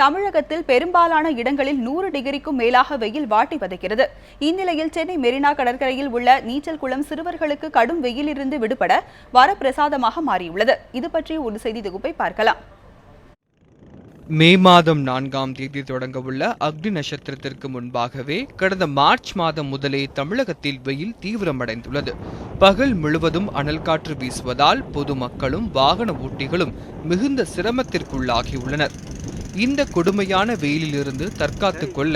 தமிழகத்தில் பெரும்பாலான இடங்களில் நூறு டிகிரிக்கும் மேலாக வெயில் வாட்டி வதைக்கிறது இந்நிலையில் சென்னை மெரினா கடற்கரையில் உள்ள நீச்சல் குளம் சிறுவர்களுக்கு கடும் வெயிலிருந்து விடுபட வரப்பிரசாதமாக மாறியுள்ளது. இது பற்றி ஒரு செய்தி தொகுப்பை பார்க்கலாம். மே மாதம் நான்காம் தேதி தொடங்கவுள்ள அக்னி நட்சத்திரத்திற்கு முன்பாகவே கடந்த மார்ச் மாதம் முதலே தமிழகத்தில் வெயில் தீவிரமடைந்துள்ளது. பகல் முழுவதும் அனல் காற்று வீசுவதால் பொதுமக்களும் வாகன ஓட்டிகளும் மிகுந்த சிரமத்திற்குள்ளாகியுள்ளனர். இந்த கொடுமையான வெயிலிலிருந்து தற்காத்து கொள்ள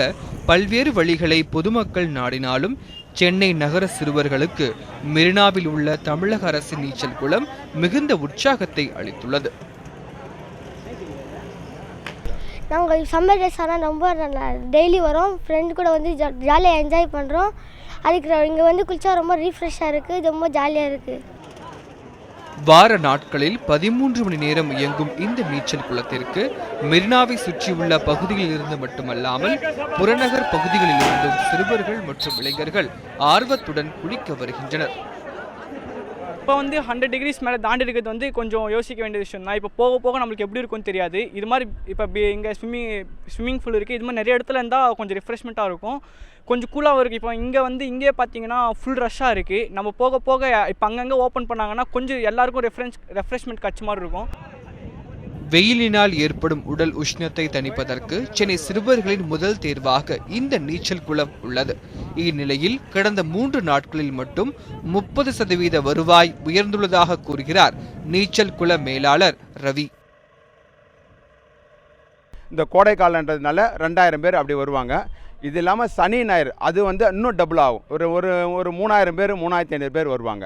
பல்வேறு வழிகளை பொதுமக்கள் நாடினாலும் சென்னை நகர சிறுவர்களுக்கு மெரினாவில் உள்ள தமிழக அரசு நீச்சல் குளம் மிகுந்த உற்சாகத்தை அளித்துள்ளது. நாங்கள் சம்மர் டேஸ் ஆனால் ரொம்ப நல்லா டெய்லி வரோம். ஃப்ரெண்டு கூட வந்து ஜா ஜாலியாக என்ஜாய் பண்ணுறோம் அதுக்கு இங்கே வந்து குளிச்சா ரொம்ப ரீஃப்ரெஷ்ஷாக இருக்குது ரொம்ப ஜாலியாக இருக்குது வார நாட்களில் பதிமூன்று மணி நேரம் இயங்கும் இந்த நீச்சல் குளத்திற்கு மெரினாவை சுற்றியுள்ள பகுதியில் இருந்து மட்டுமல்லாமல் புறநகர் பகுதிகளில் இருந்தும் சிறுவர்கள் மற்றும் இளைஞர்கள் ஆர்வத்துடன் குளிக்க வருகின்றனர். இப்போ வந்து ஹண்ட்ரட் டிகிரிஸ் மேலே தாண்டி இருக்கிறது வந்து கொஞ்சம் யோசிக்க வேண்டிய விஷயம் தான். இப்போ போக போக நம்மளுக்கு எப்படி இருக்கும்னு தெரியாது. இது மாதிரி இப்போ இங்கே ஸ்விம்மிங் ஸ்விம்மிங் பூல் இருக்குது இது மாதிரி நிறைய இடத்துல இருந்தால் கொஞ்சம் ரிஃப்ரெஷ்மெண்ட்டாக இருக்கும். கொஞ்சம் கூலாகவும் இருக்குது இப்போ இங்கே வந்து இங்கே பார்த்தீங்கன்னா ஃபுல் ரஷ்ஷாக இருக்குது நம்ம போக போக இப்போ அங்கங்கே ஓப்பன் பண்ணாங்கன்னா கொஞ்சம் எல்லாருக்கும் ரெஃப்ரென்ஸ் ரெஃப்ரெஷ்மெண்ட் கட்சி மாதிரி இருக்கும். வெயிலினால் ஏற்படும் உடல் உஷ்ணத்தை தணிப்பதற்கு சென்னை சிறுவர்களின் முதல் தேர்வாக இந்த நீச்சல் குளம் உள்ளது. இந்நிலையில் கடந்த மூன்று நாட்களில் மட்டும் முப்பது சதவீத வருவாய் உயர்ந்துள்ளதாக கூறுகிறார் நீச்சல் குள மேலாளர் ரவி. இந்த கோடை காலன்றதுனால ரெண்டாயிரம் பேர் அப்படி வருவாங்க. இது இல்லாமல் சனி ஞாயிறு அது வந்து இன்னும் டபுள் ஆகும். ஒரு ஒரு ஒரு மூணாயிரம் பேர் மூணாயிரத்தி ஐநூறு பேர் வருவாங்க.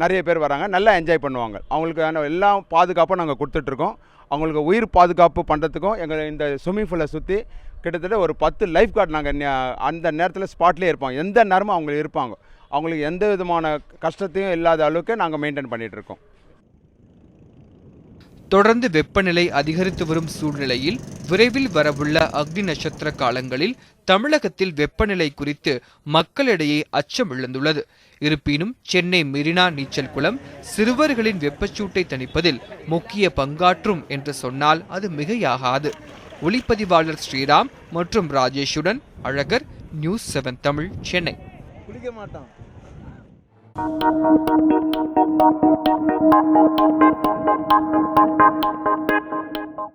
நிறைய பேர் வராங்க நல்லா என்ஜாய் பண்ணுவாங்க. அவங்களுக்கு எல்லா பாதுகாப்பும் நாங்கள் கொடுத்துட்ருக்கோம். அவங்களுக்கு உயிர் பாதுகாப்பு பண்ணுறதுக்கும் எங்கள் இந்த ஸ்விம்மிங் ஃபூலை சுற்றி கிட்டத்தட்ட ஒரு பத்து லைஃப் கார்டு நாங்கள் அந்த நேரத்தில் ஸ்பாட்லேயே இருப்போம் எந்த நேரமும் அவங்க இருப்பாங்க. அவங்களுக்கு எந்த விதமான கஷ்டத்தையும் இல்லாத அளவுக்கு நாங்கள் மெயின்டைன் பண்ணிகிட்ருக்கோம் தொடர்ந்து வெப்பநிலை அதிகரித்து வரும் சூழ்நிலையில் விரைவில் வரவுள்ள அக்னி நட்சத்திர காலங்களில் தமிழகத்தில் வெப்பநிலை குறித்து மக்களிடையே அச்சம் எழுந்துள்ளது. இருப்பினும் சென்னை மெரினா நீச்சல் குளம் சிறுவர்களின் வெப்பச்சூட்டை தணிப்பதில் முக்கிய பங்காற்றும் என்று சொன்னால் அது மிகையாகாது. ஒளிப்பதிவாளர் ஸ்ரீராம் மற்றும் ராஜேஷுடன் அழகர் நியூஸ் செவன் தமிழ் சென்னை. குளிக்க மாட்டான். Thank you.